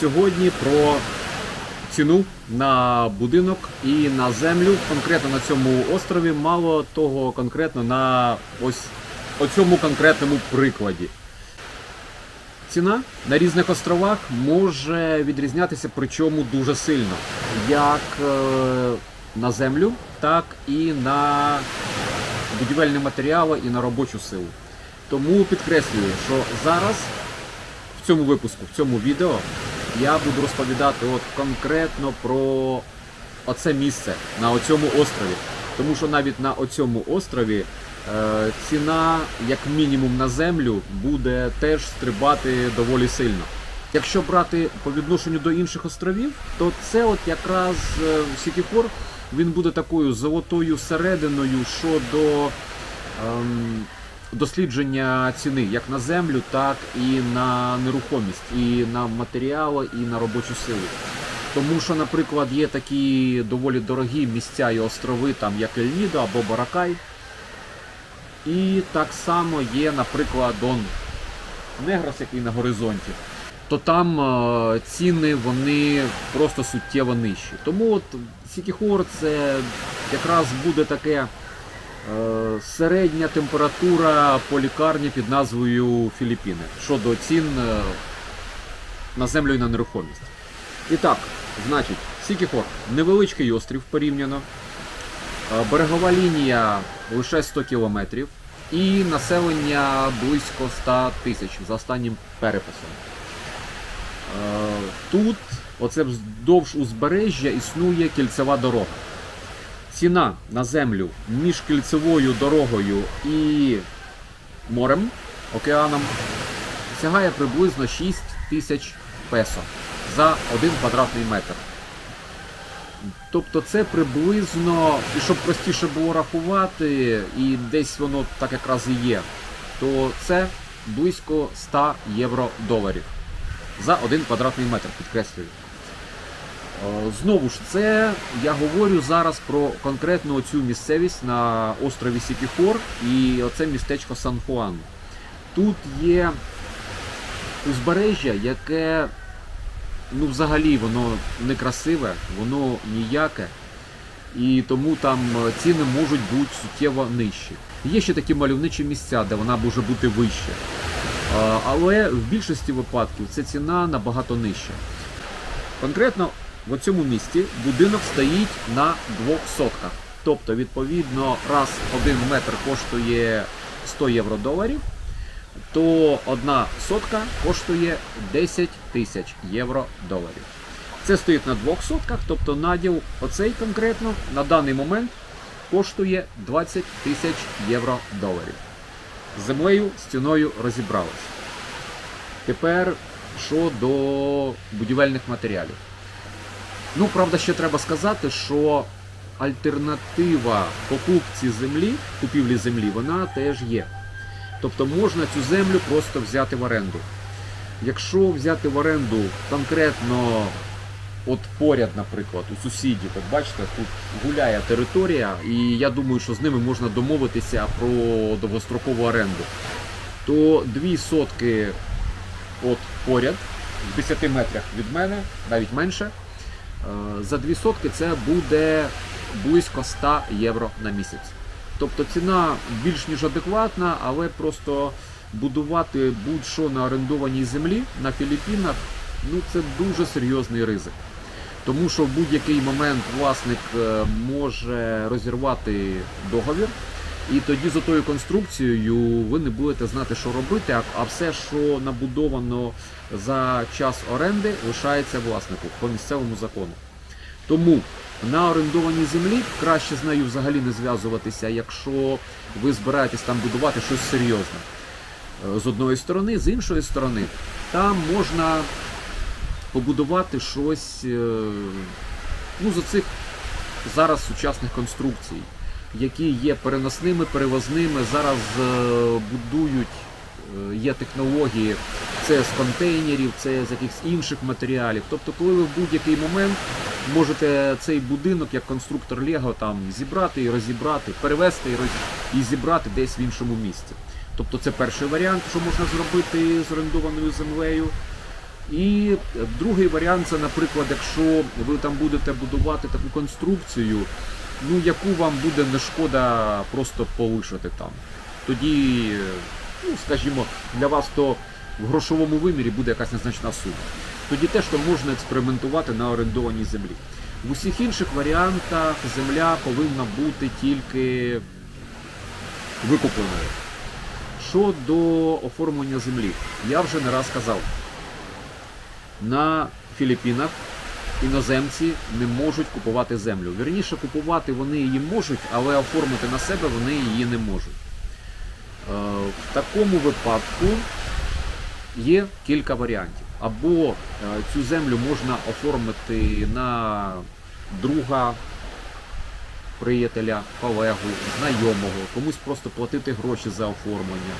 Сьогодні про ціну на будинок і на землю, конкретно на цьому острові, мало того конкретно на ось оцьому конкретному прикладі. Ціна на різних островах може відрізнятися, причому дуже сильно, як е, на землю, так і на будівельні матеріали і на робочу силу. Тому підкреслюю, що зараз в цьому випуску, в цьому відео, я буду розповідати от конкретно про оце місце на оцьому острові. Тому що навіть на оцьому острові е, ціна, як мінімум на землю, буде теж стрибати доволі сильно. Якщо брати по відношенню до інших островів, то це от якраз е, Сікіфор, він буде такою золотою серединою щодо ем, дослідження ціни як на землю, так і на нерухомість, і на матеріали, і на робочу силу. Тому що, наприклад, є такі доволі дорогі місця і острови, там як Ельнідо або Баракай. І так само є, наприклад, Дон Негрос, який на горизонті. То там е, ціни вони просто суттєво нижчі. Тому от Сікіхор це якраз буде таке середня температура по лікарні під назвою Філіппіни щодо цін е, на землю і на нерухомість. І так, значить, Сікіхор невеличкий острів порівняно. Е, Берегова лінія лише 100 кілометрів і населення близько 100 тисяч за останнім переписом. Е, Тут, оце вздовж узбережжя, існує кільцева дорога. Ціна на землю між кільцевою дорогою і морем, океаном, сягає приблизно 6 тисяч песо за один квадратний метр. Тобто це приблизно, і щоб простіше було рахувати, і десь воно так якраз і є, то це близько 100 євро доларів за один квадратний метр, підкреслюю. Е, Знову ж це я говорю зараз про конкретну цю місцевість на острові Сікіхор і оце містечко Сан Хуан. Тут є узбережжя, яке ну взагалі воно некрасиве, воно ніяке, і тому там е, ціни можуть бути суттєво нижчі. Є ще такі мальовничі місця, де вона може бути вища. Е, Але в більшості випадків ця ціна набагато нижча. Конкретно в цьому місті будинок стоїть на двох сотках. Тобто, відповідно, раз один метр коштує 100 євро доларів, то одна сотка коштує 10 тисяч євро доларів. Це стоїть на двох сотках, тобто наділ оцей конкретно на даний момент коштує 20 тисяч євро доларів. З землею з ціною розібрались. Тепер що до будівельних матеріалів. Ну, правда, ще треба сказати, що альтернатива покупці землі, купівлі землі, вона теж є. Тобто можна цю землю просто взяти в оренду. Якщо взяти в оренду конкретно от поряд, наприклад, у сусідів, от бачите, тут гуляє територія, і я думаю, що з ними можна домовитися про довгострокову оренду, то дві сотки от поряд, в 10 метрах від мене, навіть менше, за дві сотки це буде близько 100 євро на місяць. Тобто ціна більш ніж адекватна, але просто будувати будь-що на орендованій землі на Філіппінах, ну це дуже серйозний ризик. Тому що в будь-який момент власник е, може розірвати договір, і тоді з отою конструкцією ви не будете знати, що робити, а- а все, що набудовано за час оренди, лишається власнику по місцевому закону. Тому На орендованій землі краще з нею взагалі не зв'язуватися, якщо ви збираєтесь там будувати щось серйозне. Е, З одної сторони, з іншої сторони, там можна побудувати щось е, ну, з оцих зараз сучасних конструкцій, які є переносними, перевозними. Зараз е, будують, е, є технології, це з контейнерів, це з якихось інших матеріалів. Тобто, коли ви в будь-який момент можете цей будинок як конструктор Лего там зібрати і розібрати, перевести і, роз- і зібрати десь в іншому місці. Тобто це перший варіант, що можна зробити з орендованою землею. І другий варіант це, наприклад, якщо ви там будете будувати таку конструкцію, ну яку вам буде не шкода просто полишити там. Тоді, ну скажімо, для вас то в грошовому вимірі буде якась незначна сума. Тоді теж то можна експериментувати на орендованій землі. В усіх інших варіантах земля повинна бути тільки викупленою. Щодо оформлення землі, я вже не раз казав, на Філіппінах іноземці не можуть купувати землю. Вірніше, купувати вони її можуть, але оформити на себе вони її не можуть. Е, В такому випадку є кілька варіантів. Або е, цю землю можна оформити на друга, приятеля, колегу, знайомого, комусь просто платити гроші за оформлення.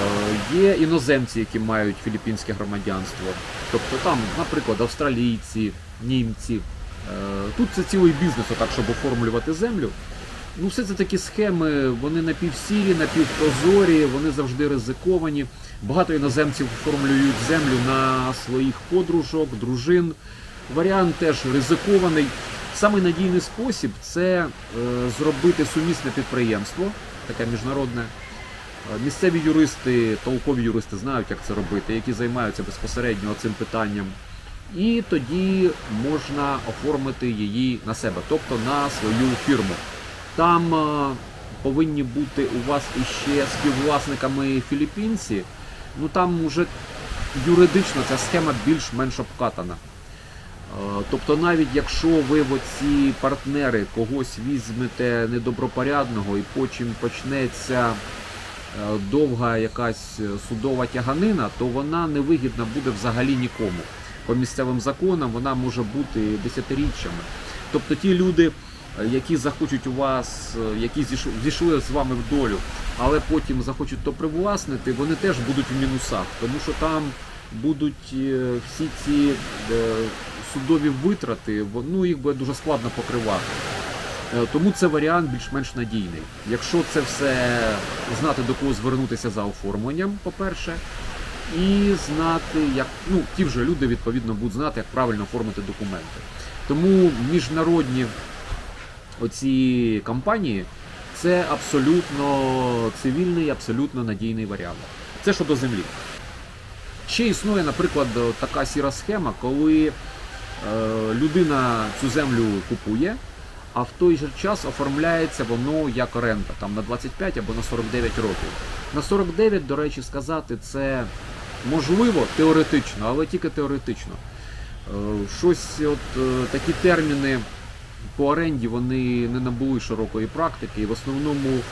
Е, Є іноземці, які мають філіппінське громадянство. Тобто там, наприклад, австралійці, німці. Е, Тут це цілий бізнес, отак, щоб оформлювати землю. Ну, все це такі схеми, вони напівсірі, напівпрозорі, вони завжди ризиковані. Багато іноземців оформлюють землю на своїх подружок, дружин. Варіант теж ризикований. Самий надійний спосіб це е, зробити сумісне підприємство, таке міжнародне. Е, Місцеві юристи, толкові юристи знають, як це робити, які займаються безпосередньо цим питанням. І тоді можна оформити її на себе, тобто на свою фірму. Там е, повинні бути у вас іще співвласниками філіппінці. Ну там вже юридично ця схема більш-менш обкатана. Е, Тобто, навіть якщо ви в оці партнери когось візьмете недобропорядного і потім почнеться довга якась е, судова тяганина, то вона невигідна буде взагалі нікому. По місцевим законам вона може бути десятиріччями. Тобто ті люди, е, які захочуть у вас, е, які зійшли з вами в долю, але потім захочуть то привласнити, вони теж будуть в мінусах, тому що там будуть е, всі ці е, судові витрати, ну їх буде дуже складно покривати. Е, Тому це варіант більш-менш надійний. Якщо це все знати до кого звернутися за оформленням, по-перше, і знати, як ну ті вже люди відповідно будуть знати, як правильно оформити документи. Тому міжнародні оці компанії це абсолютно цивільний, абсолютно надійний варіант. Це щодо землі. Ще існує, наприклад, така сіра схема, коли е, людина цю землю купує, а в той же час оформляється воно як оренда, там на 25 або на 49 років. На 49, до речі, сказати це можливо теоретично, але тільки теоретично. Е, Щось, от е, такі терміни по оренді вони не набули широкої практики. І в основному е,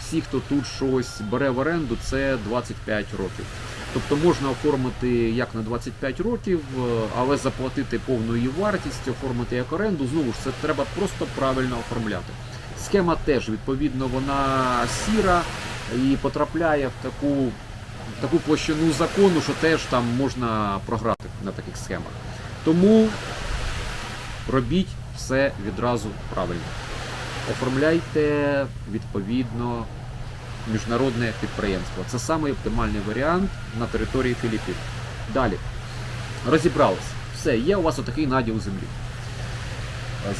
всі, хто тут щось бере в оренду, це 25 років. Тобто можна оформити як на 25 років, е, але заплатити повну її вартість, оформити як оренду. Знову ж це треба просто правильно оформляти. Схема теж відповідно вона сіра і потрапляє в таку, в таку площину закону, що теж там можна програти на таких схемах. Тому робіть все відразу правильно. Оформляйте відповідно міжнародне підприємство. Це самий оптимальний варіант на території Філіппін. Далі. Розібрались. Все, є у вас отакий наділ землі.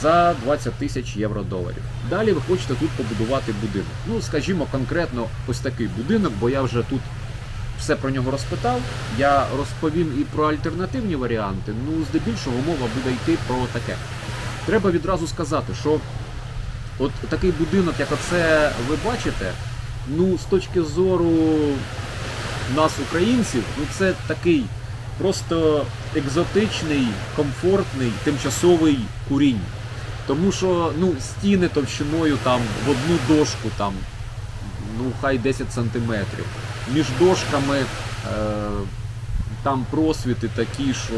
За 20 тисяч євро доларів. Далі ви хочете тут побудувати будинок. Ну, скажімо, конкретно ось такий будинок, бо я вже тут все про нього розпитав. Я розповім і про альтернативні варіанти. Ну, здебільшого мова буде йти про таке. Треба відразу сказати, що от такий будинок, як оце ви бачите, ну, з точки зору нас, українців, ну це такий просто екзотичний, комфортний, тимчасовий курінь. Тому що ну, стіни товщиною там в одну дошку там, ну хай 10 сантиметрів. Між дошками е, там просвіти такі, що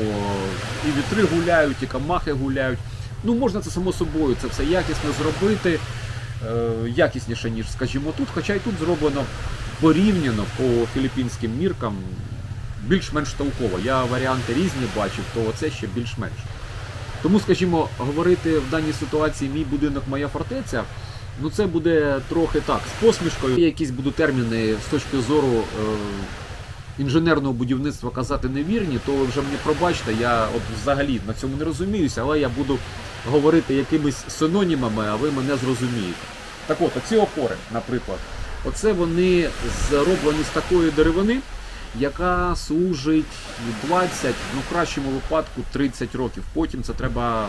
і вітри гуляють, і камахи гуляють. Ну, можна це само собою, це все якісно зробити, якісніше, ніж, скажімо, тут. Хоча й тут зроблено порівняно по філіппінським міркам більш-менш толково. Я варіанти різні бачив, то це ще більш-менш. Тому, скажімо, говорити в даній ситуації мій будинок, моя фортеця, ну це буде трохи так, з посмішкою. Якісь будуть терміни з точки зору е, інженерного будівництва казати невірні, то ви вже мені пробачте, я от взагалі на цьому не розуміюся, але я буду говорити якимись синонімами, а ви мене зрозумієте. Так от, оці опори, наприклад, оце вони зроблені з такої деревини, яка служить 20, ну в кращому випадку 30 років. Потім це треба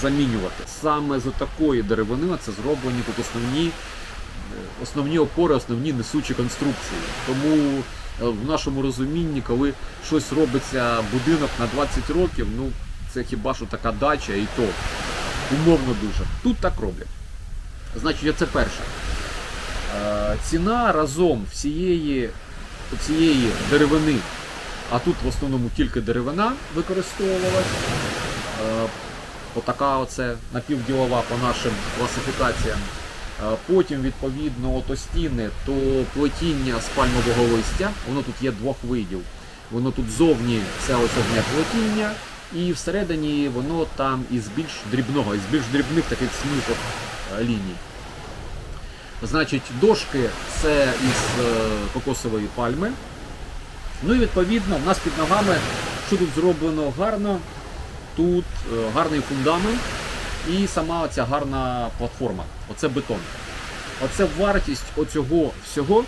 замінювати. Саме з такої деревини це зроблені тут основні, е, основні опори, основні несучі конструкції. Тому е, в нашому розумінні, коли щось робиться будинок на 20 років, ну це хіба що така дача і то умовно дуже. Тут так роблять. Значить, це перше. Е, Ціна разом всієї цієї деревини, а тут в основному тільки деревина використовувалась. Е, Отака оце напівділова по нашим класифікаціям. Е, Потім, відповідно, ото стіни, то плетіння з пальмового листя, воно тут є двох видів. Воно тут зовні це ось одне плетіння, і всередині воно там із більш дрібного, із більш дрібних таких е, ліній. Значить, дошки це із е, кокосової пальми. Ну і відповідно, в нас під ногами, що тут зроблено гарно, тут е, гарний фундамент і сама оця гарна платформа. Оце бетон. Оце вартість оцього всього,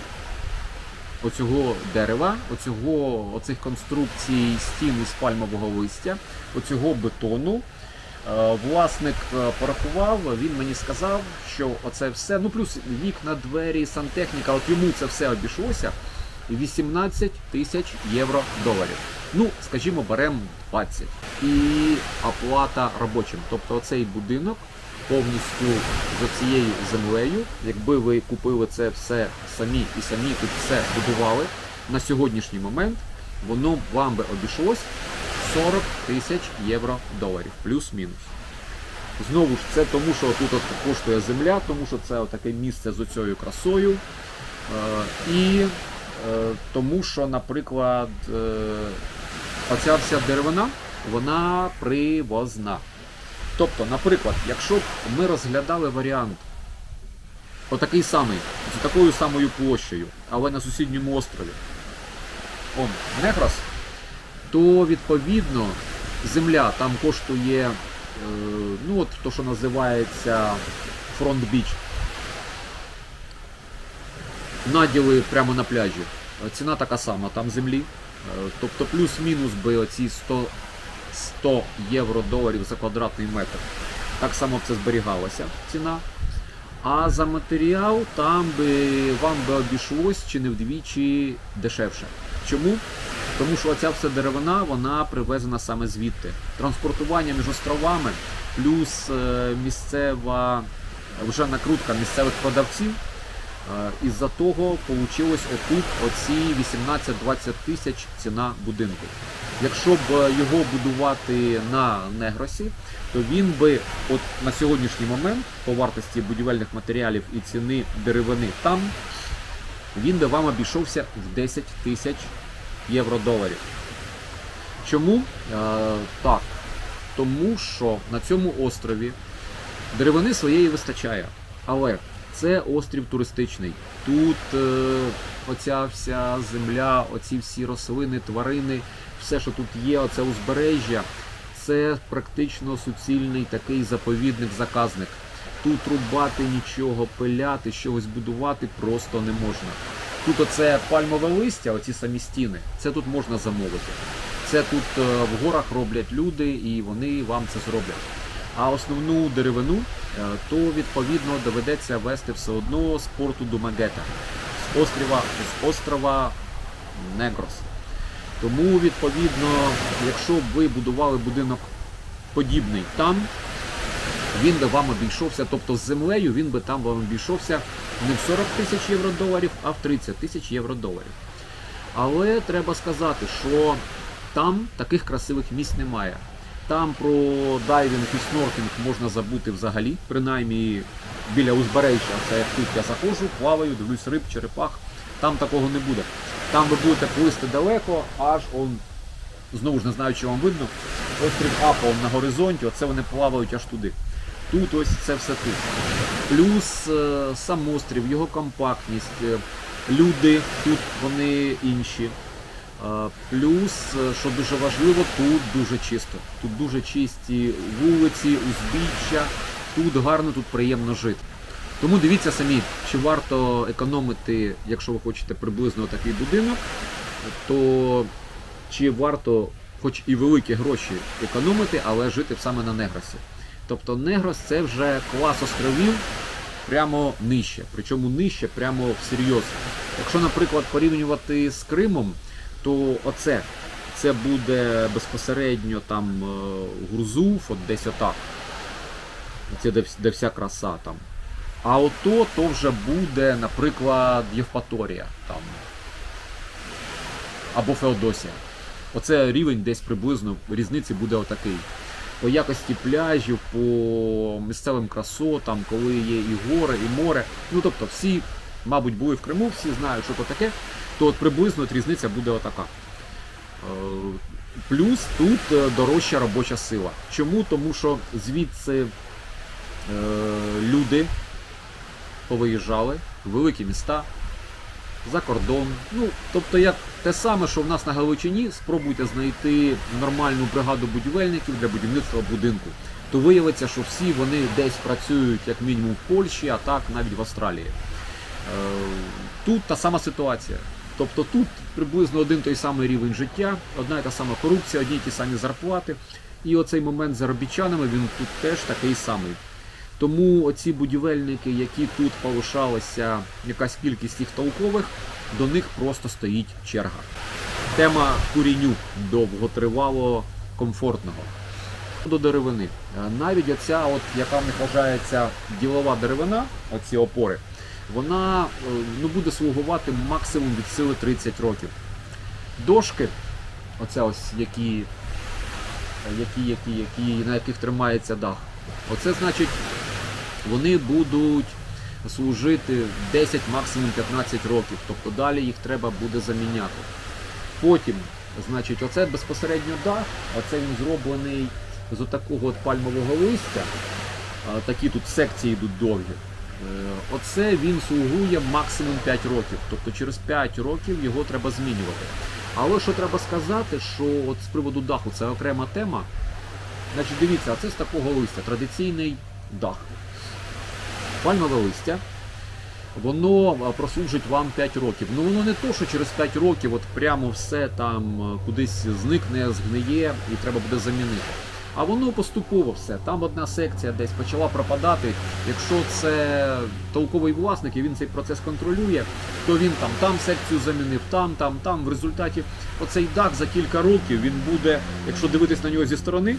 оцього дерева, оцього, оцих конструкцій стін із пальмового листя, оцього бетону. Е, Власник е, порахував, він мені сказав, що оце все, ну плюс вікна, двері, сантехніка, от йому це все обійшлося 18 тисяч євро доларів. Ну, скажімо, беремо 20. І оплата робочим. Тобто оцей будинок повністю з цією землею, якби ви купили це все самі і самі тут все будували, на сьогоднішній момент воно вам би обійшлось 40 тисяч євро доларів, плюс-мінус. Знову ж це тому, що тут коштує земля, тому що це таке місце з оцією красою. Е, і е, тому, що, наприклад, е, оця вся деревина, вона привозна. Тобто, наприклад, якщо б ми розглядали варіант отакий самий, з такою самою площею, але на сусідньому острові, он, Негрос, то відповідно земля там коштує, е, ну от то, що називається фронт біч. Наділи прямо на пляжі. Ціна така сама, там землі. Е, Тобто плюс-мінус би оці 100, 100 євро доларів за квадратний метр. Так само б це зберігалася ціна. А за матеріал там би вам би обійшлось чи не вдвічі дешевше. Чому? Тому що оця вся деревина вона привезена саме звідти. Транспортування між островами, плюс е, місцева вже накрутка місцевих продавців. Е, Із-за того вийшло отут оці 18-20 тисяч ціна будинку. Якщо б його будувати на Негросі, то він би от на сьогоднішній момент по вартості будівельних матеріалів і ціни деревини там, він би вам обійшовся в 10 тисяч євро доларів. Чому? Е, так. Тому що на цьому острові деревини своєї вистачає. Але це острів туристичний. Тут е, оця вся земля, оці всі рослини, тварини, все, що тут є, оце узбережжя, це практично суцільний такий заповідник-заказник. Тут рубати нічого, пиляти, щось будувати просто не можна. Тут оце пальмове листя, оці самі стіни, це тут можна замовити. Це тут е, в горах роблять люди і вони вам це зроблять. А основну деревину, е, то відповідно доведеться вести все одно з порту Думагета, з острова, з острова Негрос. Тому, відповідно, якщо б ви будували будинок подібний там, він би вам обійшовся, тобто з землею він би там вам обійшовся не в 40 тисяч євро доларів, а в 30 тисяч євро доларів. Але треба сказати, що там таких красивих місць немає. Там про дайвінг і сноркінг можна забути взагалі, принаймні біля узбережжя. Це як тут я заходжу, плаваю, дивлюсь риб, черепах. Там такого не буде. Там ви будете плисти далеко, аж он, знову ж не знаю, чи вам видно, острів Апол на горизонті, оце вони плавають аж туди. Тут ось це все тут. Плюс е, сам острів, його компактність, е, люди тут вони інші. Е, Плюс, що дуже важливо, тут дуже чисто. Тут дуже чисті вулиці, узбіччя, тут гарно, тут приємно жити. Тому дивіться самі, чи варто економити, якщо ви хочете приблизно такий будинок, то чи варто хоч і великі гроші економити, але жити саме на Негросі. Тобто Негрос це вже клас островів прямо нижче, причому нижче прямо всерйоз. Якщо, наприклад, порівнювати з Кримом, то оце це буде безпосередньо там е, Гурзуф, от десь отак. Це де, де вся краса там. А ото то вже буде, наприклад, Євпаторія там. Або Феодосія. Оце рівень десь приблизно різниці буде отакий. По якості пляжів, по місцевим красотам, коли є і гори, і море. Ну тобто всі, мабуть, були в Криму, всі знають, що то таке, то от приблизно от різниця буде отака. Е, Плюс тут е, дорожча робоча сила. Чому? Тому що звідси е, люди повиїжджали великі міста, за кордон. Ну, тобто, як те саме, що в нас на Галичині, спробуйте знайти нормальну бригаду будівельників для будівництва будинку. То виявиться, що всі вони десь працюють як мінімум в Польщі, а так навіть в Австралії. Е, Тут та сама ситуація. Тобто тут приблизно один той самий рівень життя, одна і та сама корупція, одні й ті самі зарплати. І оцей момент з заробітчанами він тут теж такий самий. Тому оці будівельники, які тут полишалися, якась кількість їх толкових, до них просто стоїть черга. Тема куріню довготривало комфортного. До деревини. Е, Навіть оця, от, яка в них вважається ділова деревина, оці опори, вона е, ну, буде слугувати максимум від сили 30 років. Дошки, оце ось які, які, які, які, на яких тримається дах. Оце значить, вони будуть служити 10, максимум 15 років. Тобто далі їх треба буде заміняти. Потім, значить, оце безпосередньо дах, оце він зроблений з отакого от пальмового листя. Такі тут секції йдуть довгі. Е, Оце він слугує максимум 5 років. Тобто через 5 років його треба змінювати. Але що треба сказати, що от з приводу даху це окрема тема. Значить, дивіться, а це з такого листя, традиційний дах. Пальмове листя. Воно прослужить вам 5 років. Ну воно не то, що через 5 років от прямо все там кудись зникне, згниє і треба буде замінити. А воно поступово все. Там одна секція десь почала пропадати. Якщо це толковий власник і він цей процес контролює, то він там там секцію замінив, там, там, там. В результаті оцей дах за кілька років він буде, якщо дивитись на нього зі сторони,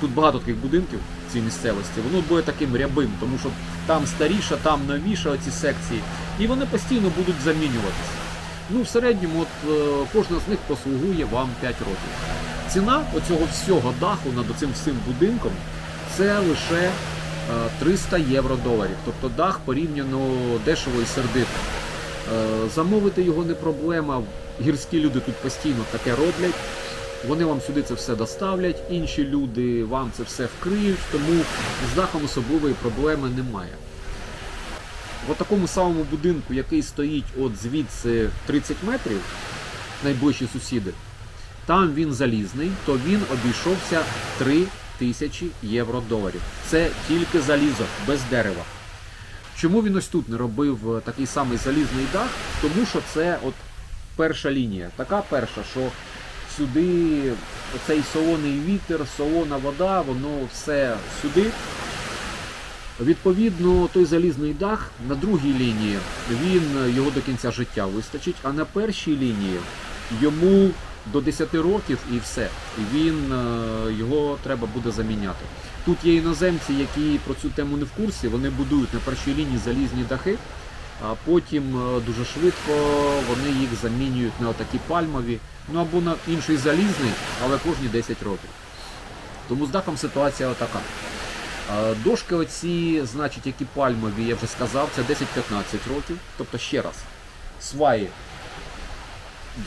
тут багато таких будинків в цій місцевості, воно буде таким рябим, тому що там старіша, там новіша оці секції, і вони постійно будуть замінюватися. Ну, в середньому, от е, кожна з них послугує вам 5 років. Ціна оцього всього даху над цим всім будинком це лише е, 300 євро доларів. Тобто дах порівняно дешево і сердито. Е, Замовити його не проблема. Гірські люди тут постійно таке роблять. Вони вам сюди це все доставлять, інші люди вам це все вкриють, тому з дахом особливої проблеми немає. В такому самому будинку, який стоїть от звідси 30 метрів, найближчі сусіди, там він залізний, то він обійшовся 3 тисячі євро доларів. Це тільки залізо, без дерева. Чому він ось тут не робив е, такий самий залізний дах? Тому що це от перша лінія. Така перша, що сюди цей солоний вітер, солона вода, воно все сюди. Відповідно, той залізний дах на другій лінії він його до кінця життя вистачить, а на першій лінії йому до 10 років і все. Він е, його треба буде заміняти. Тут є іноземці, які про цю тему не в курсі, вони будують на першій лінії залізні дахи, а потім е, дуже швидко вони їх замінюють на отакі пальмові, ну або на інший залізний, але кожні 10 років. Тому з дахом ситуація отака. Е, Дошки оці, значить, які пальмові, я вже сказав, це 10-15 років. Тобто ще раз, сваї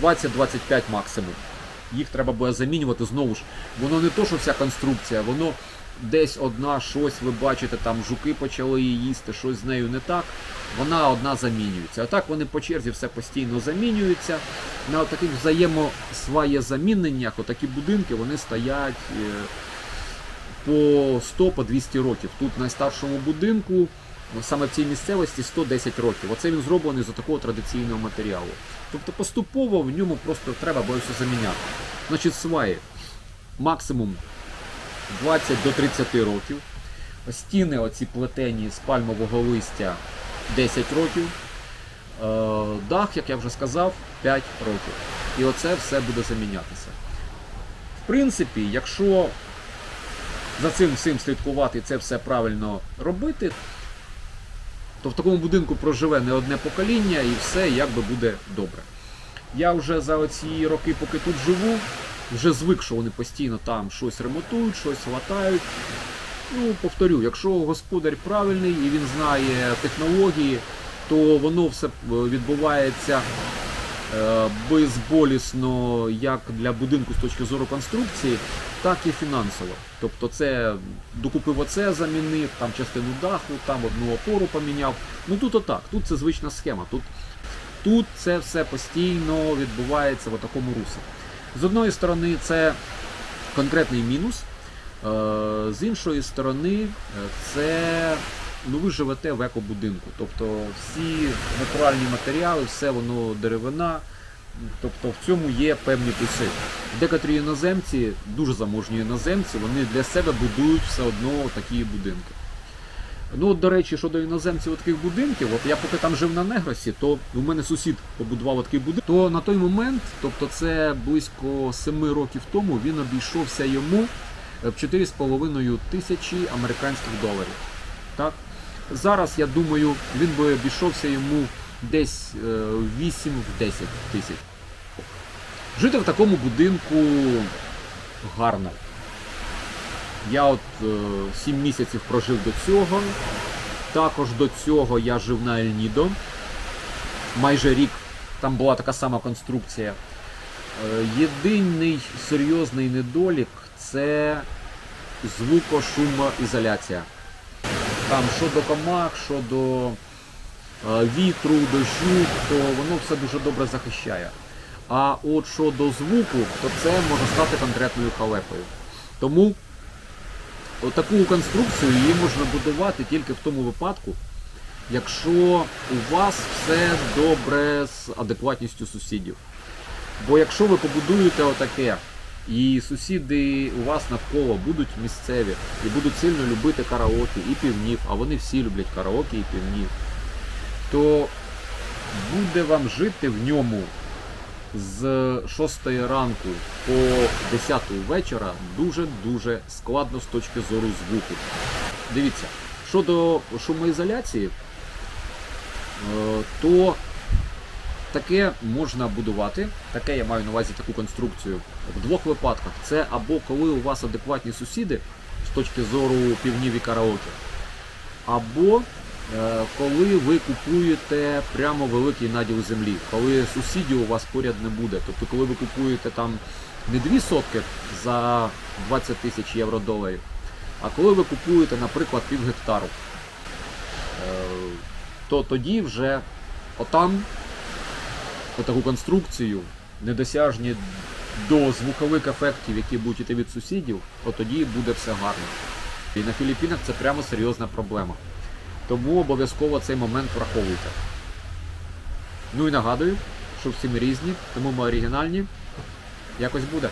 20-25 максимум. Їх треба буде замінювати знову ж. Воно не то, що вся конструкція, воно десь одна щось, ви бачите, там жуки почали її їсти, щось з нею не так. Вона одна замінюється. А так вони по черзі все постійно замінюються. На таких взаємосваєзаміненнях отакі будинки вони стоять. е, по 100 по 200 років. Тут найстаршому будинку, ну, саме в цій місцевості 110 років. Оце він зроблений з такого традиційного матеріалу. Тобто поступово в ньому просто треба все заміняти. Значить, сваї максимум 20 до 30 років. Стіни оці плетені з пальмового листя 10 років. Е, Дах, як я вже сказав, 5 років. І оце все буде замінятися. В принципі, якщо за цим всім слідкувати і це все правильно робити, то в такому будинку проживе не одне покоління і все якби буде добре. Я вже за оці роки, поки тут живу, вже звик, що вони постійно там щось ремонтують, щось латають. Ну, повторю, якщо господар правильний і він знає технології, то воно все е, відбувається е, безболісно як для будинку з точки зору конструкції, так і фінансово. Тобто це докупив оце, замінив, там частину даху, там одну опору поміняв. Ну тут отак, тут це звична схема. Тут, тут це все постійно відбувається в такому русі. З одної сторони, це конкретний мінус. Е, З іншої сторони, е, це ну, ви живете в екобудинку. Тобто всі натуральні матеріали, все воно деревина. Тобто в цьому є певні плюси. Декотрі іноземці, дуже заможні іноземці, вони для себе будують все одно такі будинки. Ну, от, до речі, щодо іноземців таких будинків, от я поки там жив на Негросі, то у мене сусід побудував такий будинок. То на той момент, тобто це близько 7 років тому, він обійшовся йому в 4,5 тисячі американських доларів. Так? Зараз, я думаю, він би обійшовся йому десь е, 8-10 тисяч. Жити в такому будинку гарно. Я от е, 7 місяців прожив до цього. Також до цього я жив на Ельнідо. Майже рік там була така сама конструкція. Е, єдиний серйозний недолік це звукошумоізоляція. Там щодо комах, щодо е, вітру, дощу, то воно все дуже добре захищає. А от щодо звуку, то це може стати конкретною халепою. Тому таку конструкцію її можна будувати тільки в тому випадку, якщо у вас все добре з адекватністю сусідів. Бо якщо ви побудуєте отаке, і сусіди у вас навколо будуть місцеві і будуть сильно любити караоке і півнів, а вони всі люблять караоке і півнів, то буде вам жити в ньому з 6 ранку по 10 вечора дуже-дуже складно з точки зору звуку. Дивіться, щодо шумоізоляції, е, то таке можна будувати, таке я маю на увазі таку конструкцію в двох випадках. Це або коли у вас адекватні сусіди з точки зору півнів і караоке, або коли ви купуєте прямо великий наділ землі, коли сусідів у вас поряд не буде. Тобто, коли ви купуєте там не дві сотки за 20 тисяч євро доларів, а коли ви купуєте, наприклад, пів гектару, е, то тоді вже отам таку конструкцію, недосяжні до звукових ефектів, які будуть іти від сусідів, от тоді буде все гарно. І на Філіппінах це прямо серйозна проблема. Тому обов'язково цей момент враховуйте. Ну і нагадую, що всі ми різні, тому ми оригінальні. Якось буде.